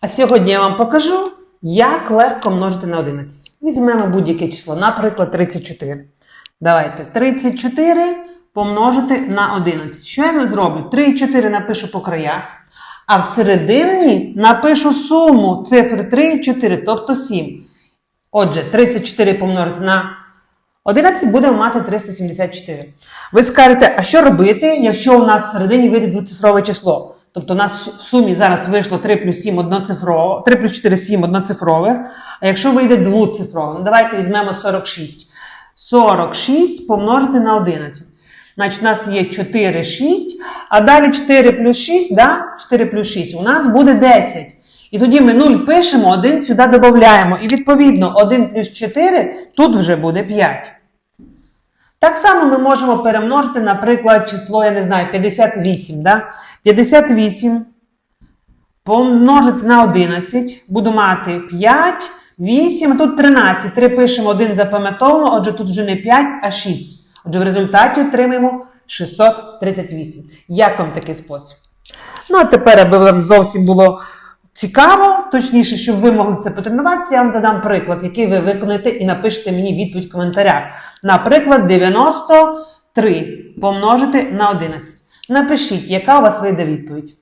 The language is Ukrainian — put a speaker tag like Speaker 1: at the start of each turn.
Speaker 1: А сьогодні я вам покажу, як легко множити на 11. Візьмемо будь-яке число, наприклад, 34. Давайте 34 помножити на 11. Що я не зроблю? 3 і 4 напишу по краях, а всередині напишу суму цифр 3 і 4, тобто 7. Отже, 34 помножити на 11 будемо мати 374. Ви скажете, а що робити, якщо у нас всередині вийде двоцифрове число? Тобто у нас в сумі зараз вийшло 3 плюс 7 одноцифрове, 3 плюс 4 7 одноцифрове. А якщо вийде двоцифрове, ну давайте візьмемо 46. 46 помножити на 11. Значить, у нас є 4, 6, а далі 4 плюс 6, да? 4 плюс 6. У нас буде 10. І тоді ми 0 пишемо, 1 сюди додаємо. І відповідно 1 плюс 4 тут вже буде 5. Так само ми можемо перемножити, наприклад, число, я не знаю, 58. Да? 58 помножити на 11. Буду мати 5, 8, тут 13. 3 пишемо, 1 запам'ятовуємо, отже, тут вже не 5, а 6. Отже, в результаті отримаємо 638. Як вам такий спосіб? Ну, а тепер, аби вам зовсім було цікаво, точніше, щоб ви могли це потренуватися, я вам задам приклад, який ви виконаєте і напишете мені відповідь в коментарях. Наприклад, 93 помножити на 11. Напишіть, яка у вас вийде відповідь.